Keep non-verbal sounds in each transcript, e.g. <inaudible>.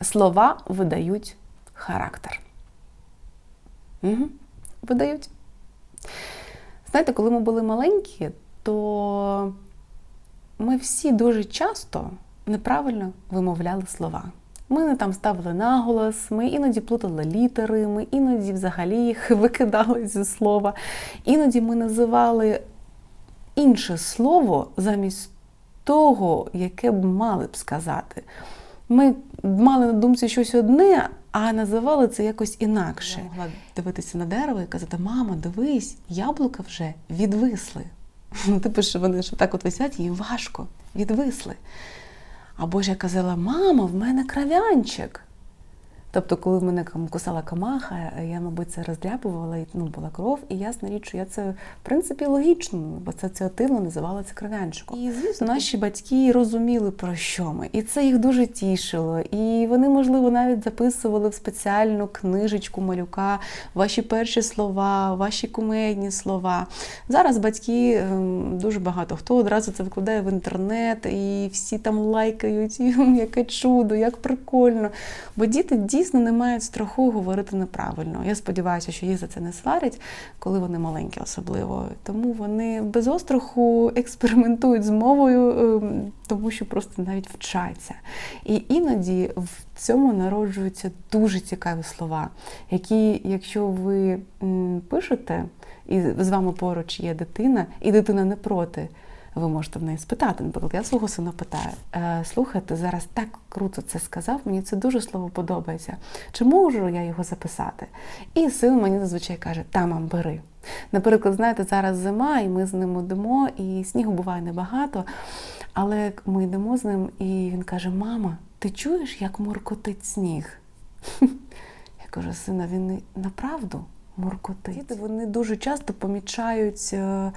Слова видають характер. Угу. Видають. Знаєте, коли ми були маленькі, то ми всі дуже часто неправильно вимовляли слова. Ми не там ставили наголос, ми іноді плутали літери, ми іноді взагалі їх <laughs> викидали зі слова. Іноді ми називали інше слово замість того, яке б мали б сказати. Ми мали на думці щось одне, а називали це якось інакше. Я могла дивитися на дерево і казати: Мама, дивись, яблука вже відвисли. <laughs> Ну, типу, що вони ж так от висять, їм важко, відвисли. Або ж я казала, мама, в мене крав'янчик. Тобто, коли в мене кусала камаха, я, мабуть, це роздряпувала, і ну, була кров, і ясна річ, що я це в принципі логічно, бо це асоціативно називала це кров'янчиком. І звісно, наші батьки розуміли про що ми, і це їх дуже тішило. І вони, можливо, навіть записували в спеціальну книжечку малюка ваші перші слова, ваші кумедні слова. Зараз батьки ем, дуже багато хто одразу це викладає в інтернет, і всі там лайкають, і, <laughs> яке чудо, як прикольно. Бо діти дійсно не мають страху говорити неправильно. Я сподіваюся, що їх за це не сварять, коли вони маленькі, особливо. Тому вони без остраху експериментують з мовою, ем, тому що просто навіть вчаться. І іноді в цьому народжуються дуже цікаві слова, які, якщо ви пишете, і з вами поруч є дитина, і дитина не проти. Ви можете в неї спитати. Наприклад, я свого сина питаю: «Е, слухай, ти зараз так круто це сказав, мені це дуже слово подобається. Чи можу я його записати? І син мені зазвичай каже: Та, мам, бери. Наприклад, знаєте, зараз зима, і ми з ним йдемо, і снігу буває небагато. Але ми йдемо з ним, і він каже: Мама, ти чуєш, як муркотить сніг? <laughs> Я кажу, сина, він направду муркотить. Діти вони дуже часто помічають, е,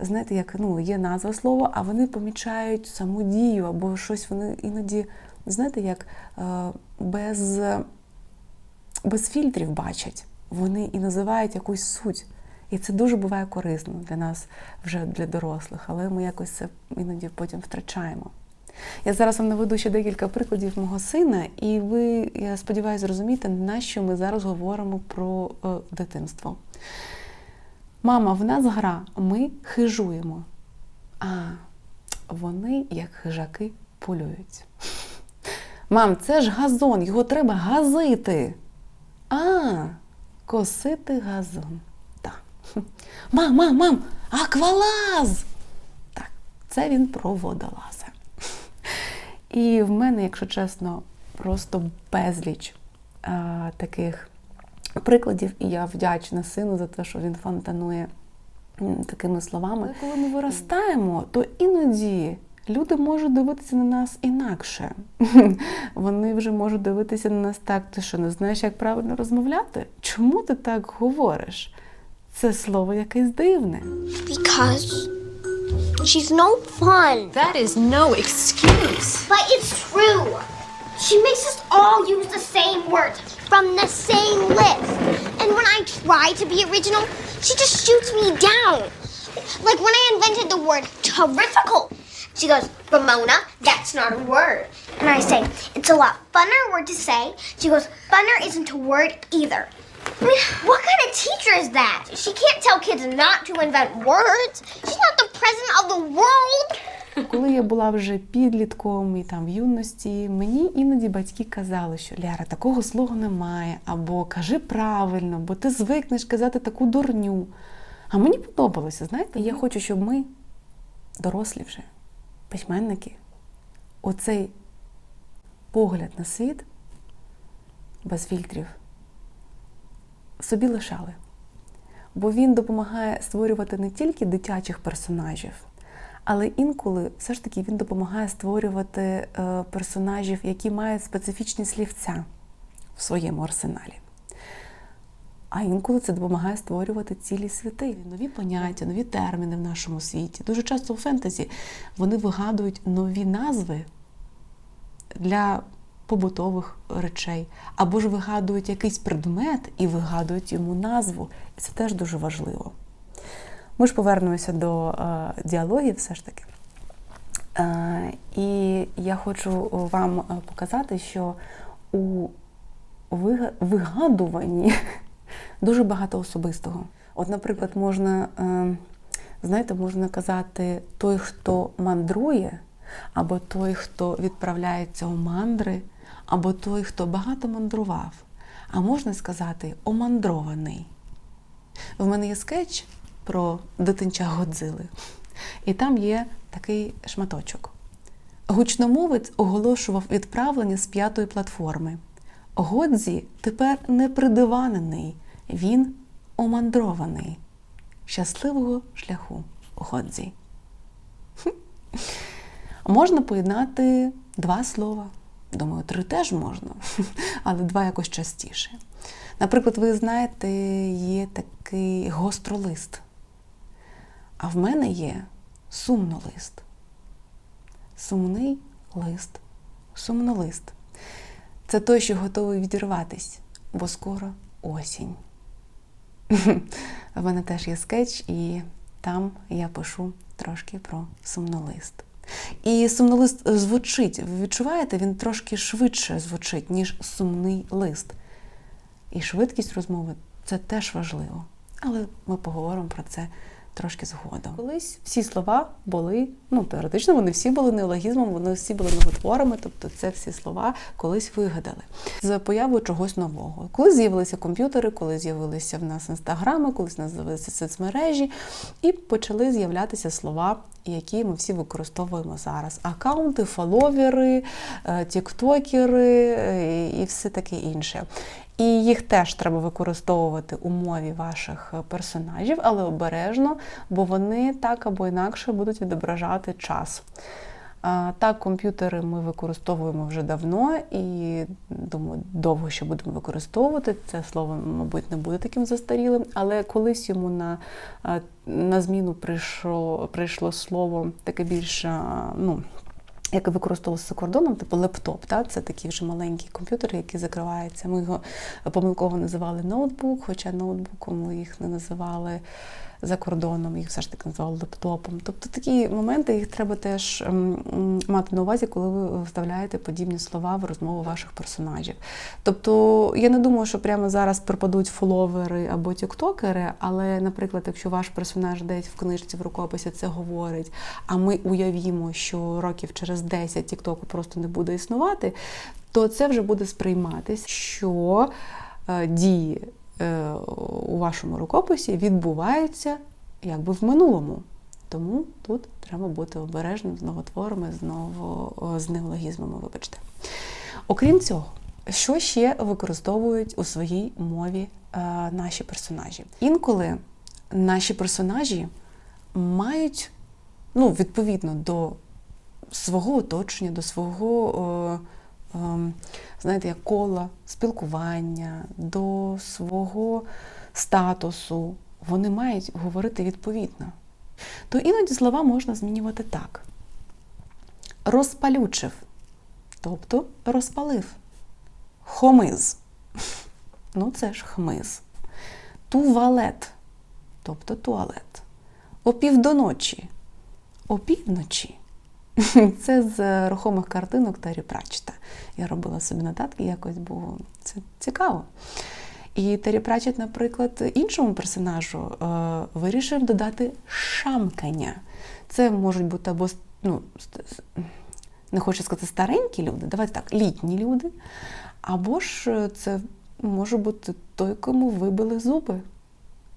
знаєте, як ну, є назва слова, а вони помічають саму дію або щось вони іноді, знаєте, як е, без, без фільтрів бачать. Вони і називають якусь суть. І це дуже буває корисно для нас, вже для дорослих, але ми якось це іноді потім втрачаємо. Я зараз вам наведу ще декілька прикладів мого сина, і ви, я сподіваюся, зрозумієте, на що ми зараз говоримо про е, дитинство. Мама, в нас гра, ми хижуємо. А вони, як хижаки, полюють. Мам, це ж газон, його треба газити. А, косити газон. Так. Мам, мам, мам, аквалаз! Так, це він про водолаза. І в мене, якщо чесно, просто безліч а, таких прикладів, і я вдячна сину за те, що він фонтанує такими словами. Але коли ми виростаємо, то іноді люди можуть дивитися на нас інакше. <laughs> Вони вже можуть дивитися на нас так, ти що не знаєш, як правильно розмовляти? Чому ти так говориш? Це слово якесь дивне. Because she's no fun. That is no excuse. But it's true. She makes us all use the same words from the same list. And when I try to be original, she just shoots me down. Like when I invented the word terrifical. She goes, Ramona, that's not a word. And I say, it's a lot funner word to say. She goes, funner isn't a word either. What kind of teacher is that? She can't tell kids not to invent words. She's not the president of the world. Коли я була вже підлітком і там в юності, мені іноді батьки казали, що Ляра, такого слова немає, або кажи правильно, бо ти звикнеш казати таку дурню. А мені подобалося, знаєте, я хочу, щоб ми, дорослі вже, письменники, оцей погляд на світ без фільтрів собі лишали. Бо він допомагає створювати не тільки дитячих персонажів, але інколи все ж таки він допомагає створювати е, персонажів, які мають специфічні слівця в своєму арсеналі. А інколи це допомагає створювати цілі світи, нові поняття, нові терміни в нашому світі. Дуже часто у фентезі вони вигадують нові назви для побутових речей, або ж вигадують якийсь предмет і вигадують йому назву. І це теж дуже важливо. Ми ж повернемося до е, діалогів все ж таки. Е, і я хочу вам е, показати, що у вигадуванні <laughs> дуже багато особистого. От, наприклад, можна, е, знаєте, можна казати той, хто мандрує, або той, хто відправляється у мандри, або той, хто багато мандрував. А можна сказати омандрований. В мене є скетч про дитинча Годзили, і там є такий шматочок. Гучномовець оголошував відправлення з п'ятої платформи. Годзі тепер не придиванений, він омандрований. Щасливого шляху Годзі. Можна поєднати два слова. Думаю, три теж можна, <laughs> але два якось частіше. Наприклад, ви знаєте, є такий гостролист, а в мене є сумнолист. Сумний лист, сумнолист. Це той, що готовий відірватись, бо скоро осінь. <laughs> В мене теж є скетч, і там я пишу трошки про сумнолист. І сумнолист звучить, ви відчуваєте, він трошки швидше звучить, ніж сумний лист. І швидкість розмови це теж важливо. Але ми поговоримо про це трошки згодом. Колись всі слова були, ну теоретично, вони всі були неологізмом, вони всі були новотворами, тобто це всі слова колись вигадали з появою чогось нового. Коли з'явилися комп'ютери, коли з'явилися в нас інстаграми, коли в нас з'явилися соцмережі, і почали з'являтися слова, які ми всі використовуємо зараз: акаунти, фоловери, е, тіктокери е, і все таке інше. І їх теж треба використовувати у мові ваших персонажів, але обережно, бо вони так або інакше будуть відображати час. Так, комп'ютери ми використовуємо вже давно і думаю, довго ще будемо використовувати. Це слово, мабуть, не буде таким застарілим, але колись йому на, на зміну прийшло, прийшло слово таке більш, а, ну, яке використовувалося за кордоном, типу лептоп, та? це такий вже маленький комп'ютер, який закривається. Ми його помилково називали ноутбук, хоча ноутбуком ми їх не називали за кордоном, їх все ж таки називали лептопом. Тобто такі моменти їх треба теж м, м, мати на увазі, коли ви вставляєте подібні слова в розмову ваших персонажів. Тобто я не думаю, що прямо зараз пропадуть фоловери або тіктокери, але, наприклад, якщо ваш персонаж десь в книжці в рукописі це говорить, а ми уявімо, що років через 10 тіктоку просто не буде існувати, то це вже буде сприйматись, що е, дії у вашому рукописі відбуваються якби в минулому. Тому тут треба бути обережним з новотворами, з, ново, з неологізмами, вибачте. Окрім цього, що ще використовують у своїй мові е, наші персонажі? Інколи наші персонажі мають, ну, відповідно до свого оточення, до свого, е, е, знаєте, як кола спілкування, до свого статусу, вони мають говорити відповідно. То іноді слова можна змінювати так: розпалючив, тобто розпалив. Хомиз. <laughs> Ну, це ж хмиз. Тувалет, тобто туалет. Опівдоночі. Опівночі. <laughs> Це з рухомих картинок Террі Пратчета. Я робила собі нотатки, якось було це цікаво. І Террі Пратчет, наприклад, іншому персонажу е, вирішив додати шамкання. Це можуть бути або ну, не хочу сказати старенькі люди, давайте так, літні люди. Або ж це може бути той, кому вибили зуби.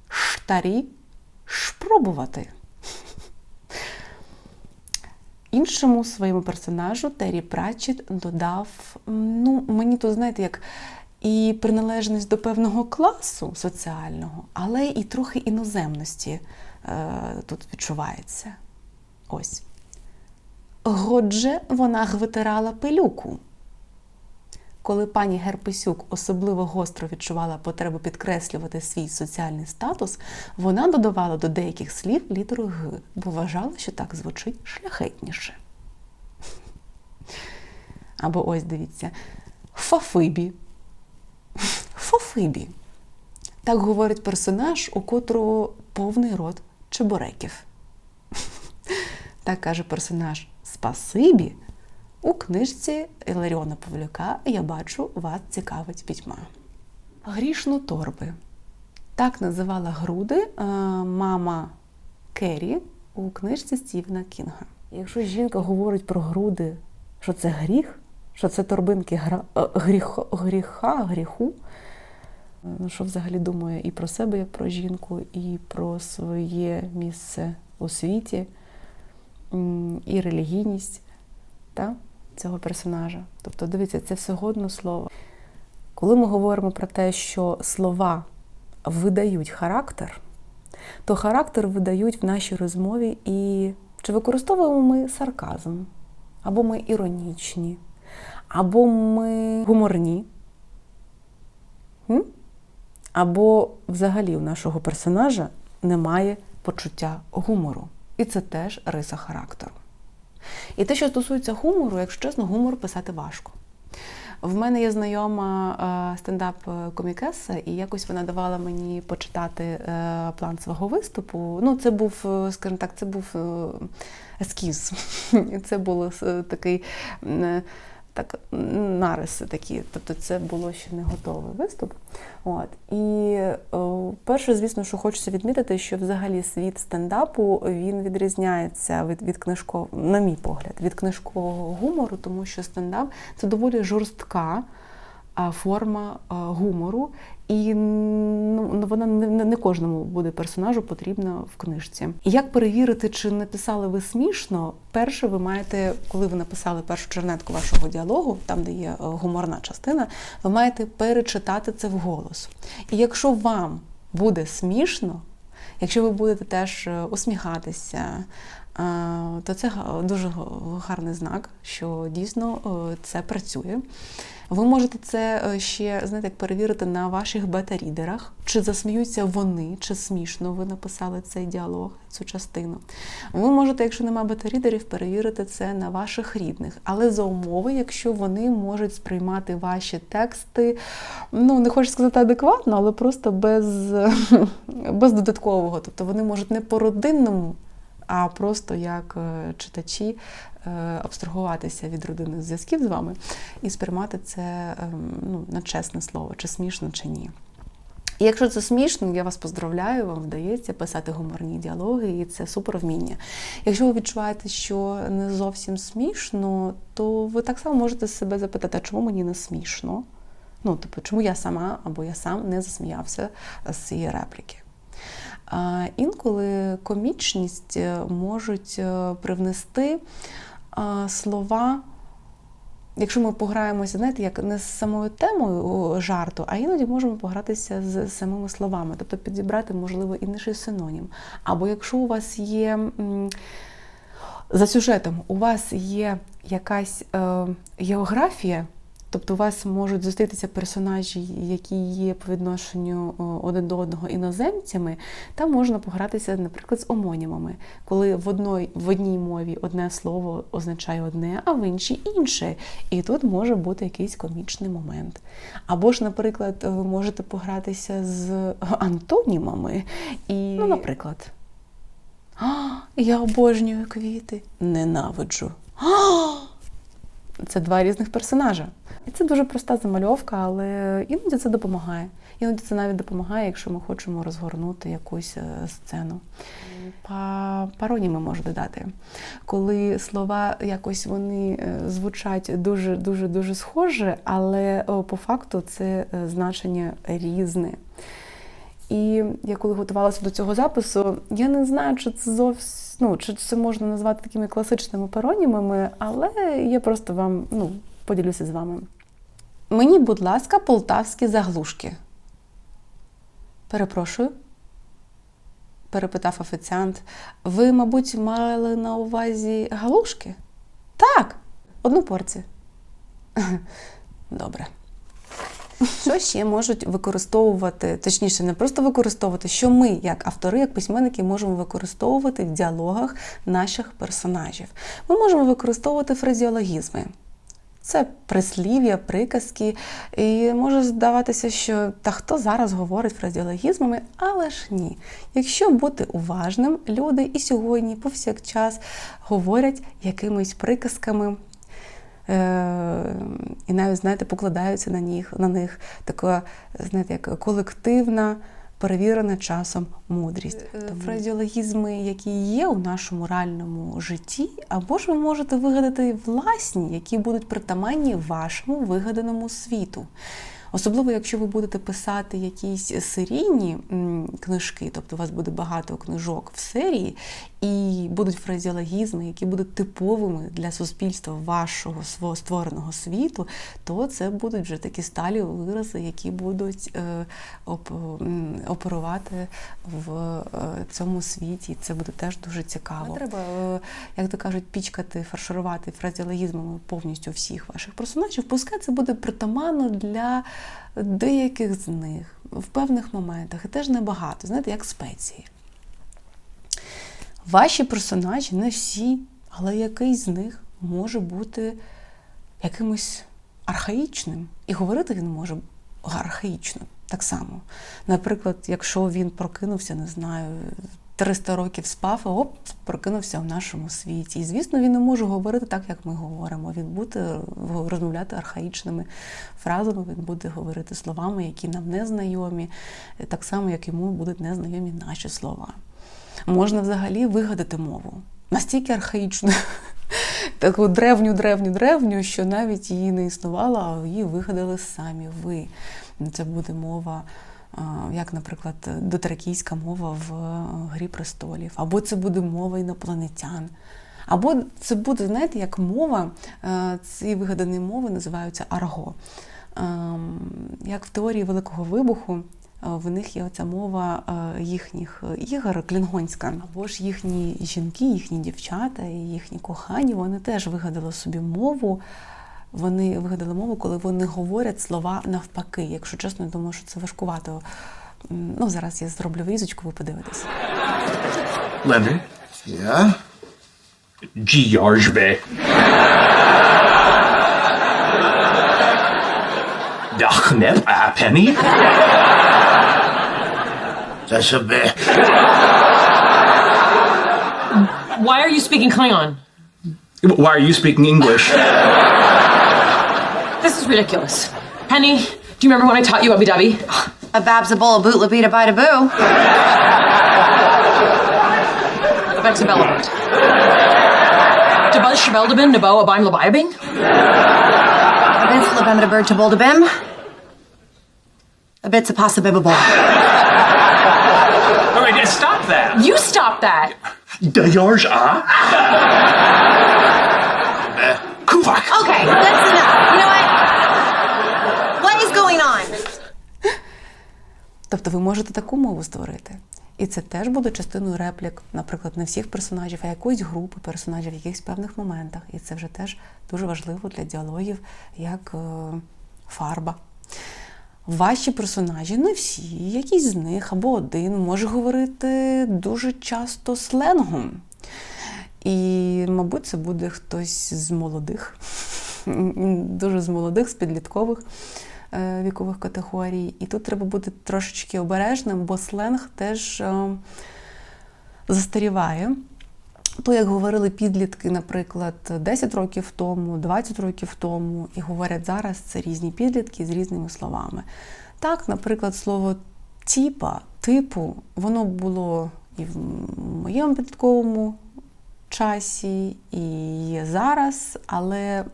Штарі шпробувати. Іншому своєму персонажу Террі Пратчет додав, ну, мені тут, знаєте, як і приналежність до певного класу соціального, але і трохи іноземності е, тут відчувається. Ось. Годже вона гвитирала пилюку. Коли пані Герпесюк особливо гостро відчувала потребу підкреслювати свій соціальний статус, вона додавала до деяких слів літеру Г, бо вважала, що так звучить шляхетніше. Або ось дивіться, фафибі. Фафибі. Так говорить персонаж, у котрого повний рот чебуреків. Так каже персонаж Спасибі, У книжці Іларіона Павлюка я бачу, вас цікавить пітьма. Грішно торби. Так називала груди е, мама Керрі у книжці Стівена Кінга. Якщо жінка говорить про груди, що це гріх, що це торбинки гра, е, гріх, гріха, гріху, е, що взагалі думає і про себе, як про жінку, і про своє місце у світі, і релігійність та, цього персонажа. Тобто, дивіться, це всього одно слово. Коли ми говоримо про те, що слова видають характер, то характер видають в нашій розмові і чи використовуємо ми сарказм, або ми іронічні, або ми гуморні, або взагалі у нашого персонажа немає почуття гумору. І це теж риса характеру. І те, що стосується гумору, якщо чесно, гумор писати важко. В мене є знайома е, стендап-комікеса, і якось вона давала мені почитати е, план свого виступу. Ну, це був, е, скажімо так, це був ескіз. <laughs> Це е, такий так, нариси такі. Тобто це було ще не готовий виступ. От. І о, перше, звісно, що хочеться відмітити, що взагалі світ стендапу він відрізняється від, від книжкового, на мій погляд, від книжкового гумору, тому що стендап це доволі жорстка форма гумору, і ну, ну, вона не, не- кожному буде персонажу потрібна в книжці. Як перевірити, чи написали ви смішно? Перше, ви маєте, коли ви написали першу чернетку вашого діалогу, там де є е, гуморна частина, ви маєте перечитати це вголос. І якщо вам буде смішно, якщо ви будете теж е, усміхатися, то це дуже гарний знак, що дійсно е, це працює. Ви можете це е, ще знаєте, як перевірити на ваших бета-рідерах, чи засміються вони, чи смішно ви написали цей діалог, цю частину. Ви можете, якщо немає бета-рідерів, перевірити це на ваших рідних, але за умови, якщо вони можуть сприймати ваші тексти, ну не хочу сказати адекватно, але просто без, <laughs> без додаткового. Тобто вони можуть не по родинному а просто як е, читачі е, абстрагуватися від родинних зв'язків з вами і сприймати це ем, ну, на чесне слово, чи смішно, чи ні. І якщо це смішно, я вас поздравляю, вам вдається писати гуморні діалоги, і це супер вміння. Якщо ви відчуваєте, що не зовсім смішно, то ви так само можете себе запитати, а чому мені не смішно? Ну, тобто, чому я сама або я сам не засміявся з цієї репліки. А інколи комічність е, можуть е, привнести слова. Якщо ми пограємося, знаєте, як не з самою темою жарту, а іноді можемо погратися з самими словами, тобто підібрати, можливо, інший синонім. Або якщо у вас є за сюжетом, у вас є якась е, географія, тобто у вас можуть зустрітися персонажі, які є по відношенню один до одного іноземцями, там можна погратися, наприклад, з омонімами, коли в одній, в одній мові одне слово означає одне, а в іншій інше. І тут може бути якийсь комічний момент. Або ж, наприклад, ви можете погратися з антонімами, і, ну, наприклад. «А, Я обожнюю квіти. Ненавиджу. «А, Це два різних персонажа. І це дуже проста замальовка, але іноді це допомагає. Іноді це навіть допомагає, якщо ми хочемо розгорнути якусь е, сцену. Па- Пароніми можу додати. Коли слова якось вони е, звучать дуже дуже дуже схоже, але по факту це е, значення різне. І я коли готувалася до цього запису, я не знаю, чи це зовсім ну, чи це можна назвати такими класичними паронімами, але я просто вам ну, поділюся з вами. Мені, будь ласка, полтавські заглушки. Перепрошую, перепитав офіціант. Ви, мабуть, мали на увазі галушки? Так, одну порцію. <laughs> Добре. Що ще можуть використовувати, точніше, не просто використовувати, що ми, як автори, як письменники, можемо використовувати в діалогах наших персонажів. Ми можемо використовувати фразеологізми. Це прислів'я, приказки. І може здаватися, що та хто зараз говорить фразеологізмами, але ж ні. Якщо бути уважним, люди і сьогодні повсякчас говорять якимись приказками. Е, і навіть, знаєте, покладаються на них, на них така, знаєте, як колективна, перевірена часом мудрість. Фразіологізми, які є у нашому реальному житті, або ж ви можете вигадати власні, які будуть притаманні вашому вигаданому світу. Особливо, якщо ви будете писати якісь серійні книжки, тобто у вас буде багато книжок в серії, і будуть фразіологізми, які будуть типовими для суспільства вашого свого створеного світу, то це будуть вже такі сталі вирази, які будуть е, оп- оперувати в е, цьому світі. Це буде теж дуже цікаво. Треба, е, як то кажуть, пічкати, фарширувати фразіологізмами повністю всіх ваших персонажів. Пускай це буде притаманно для деяких з них в певних моментах, і теж небагато, знаєте, як спеції. Ваші персонажі не всі, але якийсь з них може бути якимось архаїчним. І говорити він може архаїчно так само. Наприклад, якщо він прокинувся, не знаю, 300 років спав, а оп, прокинувся в нашому світі. І звісно, він не може говорити так, як ми говоримо. Він буде розмовляти архаїчними фразами, він буде говорити словами, які нам не знайомі, так само, як йому будуть незнайомі наші слова. Можна взагалі вигадати мову настільки архаїчну, <laughs> таку древню, древню, древню, що навіть її не існувало, а її вигадали самі ви. Це буде мова, як, наприклад, дотракійська мова в е, Грі престолів, або це буде мова інопланетян. Або це буде, знаєте, як мова, е, ці вигадані мови називаються арго. Ем, Як в теорії Великого вибуху, е, в них є оця мова їхніх ігор клінгонська, або ж їхні жінки, їхні дівчата їхні кохані, вони теж вигадали собі мову. Вони вигадали мову, коли вони говорять слова навпаки. Якщо чесно, я думаю, що це важкувато. Ну, зараз я зроблю візочку, ви подивитесь. Net, uh, Penny. That's a bit. Why are you speaking Klingon? Why are you speaking English? This is ridiculous. Penny, do you remember when I taught you Abu Dhabi? A bab's a bowl, a boot, la bida, bida, boo. Bex a Belabert. Dabuz Shabeldabin, Nabo Abim Labiabing? A bit's la bim, a bird, to bold, a bim. A bit's a pasta bibble. All right, stop that. You stop that! George, ah? Kuvak. Okay, that's enough. You know what? What Тобто ви можете таку мову створити. І це теж буде частиною реплік, наприклад, не всіх персонажів, а якоїсь групи персонажів в якихось певних моментах. І це вже теж дуже важливо для діалогів, як е, фарба. Ваші персонажі, не всі, якісь з них або один може говорити дуже часто сленгом. І, мабуть, це буде хтось з молодих, <laughs> дуже з молодих, з підліткових вікових категорій. І тут треба бути трошечки обережним, бо сленг теж е, застаріває. То, як говорили підлітки, наприклад, 10 років тому, 20 років тому, і говорять зараз, це різні підлітки з різними словами. Так, наприклад, слово тіпа, типу, воно було і в моєму підлітковому часі, і є зараз, але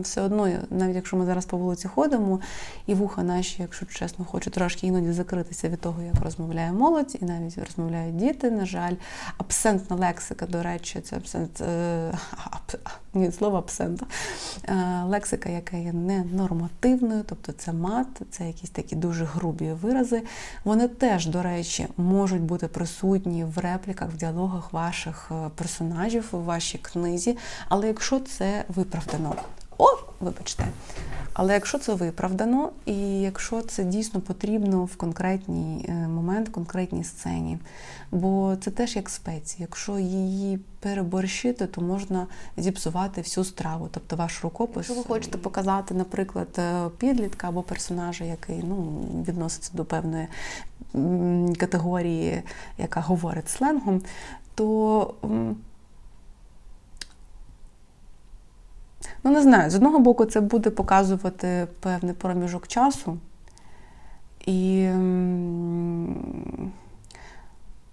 все одно, навіть якщо ми зараз по вулиці ходимо, і вуха наші, якщо чесно, хочуть трошки іноді закритися від того, як розмовляє молодь, і навіть розмовляють діти, на жаль. Абсентна лексика, до речі, це абсент, е, <laughs> <laughs> ні, слово абсент. Е, лексика, яка є ненормативною, тобто це мат, це якісь такі дуже грубі вирази. Вони теж, до речі, можуть бути присутні в репліках, в діалогах ваших е, персонажів у вашій книзі. Але якщо це виправдано, о, вибачте. Але якщо це виправдано, і якщо це дійсно потрібно в конкретній е, момент, в конкретній сцені, бо це теж як спеція. Якщо її переборщити, то можна зіпсувати всю страву, тобто ваш рукопис. Якщо ви хочете показати, наприклад, е, підлітка або персонажа, який ну, відноситься до певної категорії, яка говорить сленгом, то Ну, не знаю, з одного боку, це буде показувати певний проміжок часу. І,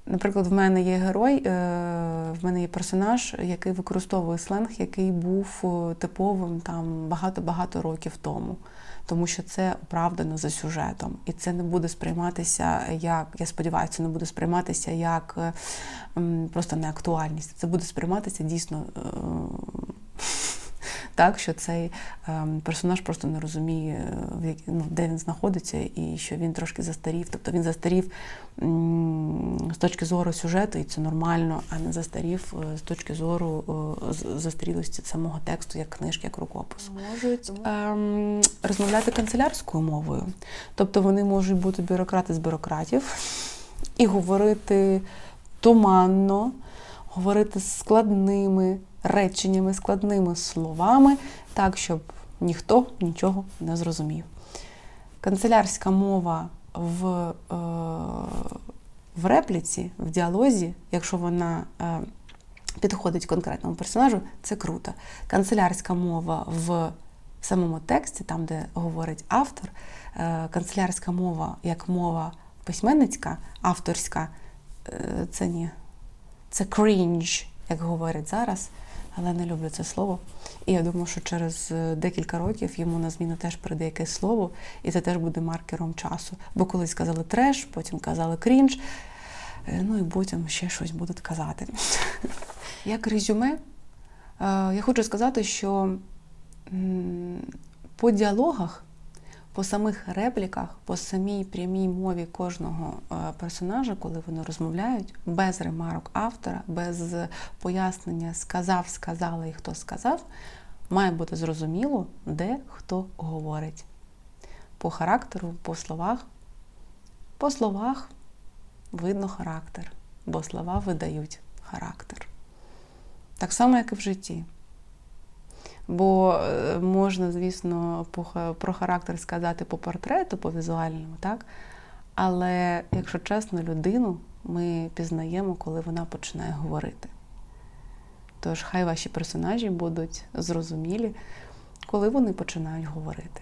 наприклад, в мене є герой, е, в мене є персонаж, який використовує сленг, який був е, типовим там багато-багато років тому. Тому що це оправдано за сюжетом. І це не буде сприйматися як, я сподіваюся, це не буде сприйматися як е, просто неактуальність. Це буде сприйматися дійсно. Так, що цей ем, персонаж просто не розуміє, ну, де він знаходиться, і що він трошки застарів. Тобто він застарів з точки зору сюжету, і це нормально, а не застарів е, з точки зору е, застарілості самого тексту, як книжки, як рукопису. Можуть ем, розмовляти канцелярською мовою. Тобто вони можуть бути бюрократи з бюрократів і говорити туманно, говорити складними реченнями, складними словами, так, щоб ніхто нічого не зрозумів. Канцелярська мова в, е, в репліці, в діалозі, якщо вона е, підходить конкретному персонажу, це круто. Канцелярська мова в самому тексті, там, де говорить автор, е, канцелярська мова як мова письменницька, авторська, е, це ні. Це крінж, як говорять зараз, але не люблю це слово. І я думаю, що через е, декілька років йому на зміну теж прийде якесь слово, і це теж буде маркером часу. Бо колись казали треш, потім казали крінж, е, ну і потім ще щось будуть казати. <laughs> Як резюме, е, я хочу сказати, що по діалогах, по самих репліках, по самій прямій мові кожного е, персонажа, коли вони розмовляють, без ремарок автора, без пояснення сказав, сказала і хто сказав, має бути зрозуміло, де хто говорить. По характеру, по словах. По словах видно характер, бо слова видають характер. Так само, як і в житті. Бо е, можна, звісно, про характер сказати по портрету, по візуальному, так? Але, якщо чесно, людину ми пізнаємо, коли вона починає говорити. Тож хай ваші персонажі будуть зрозумілі, коли вони починають говорити.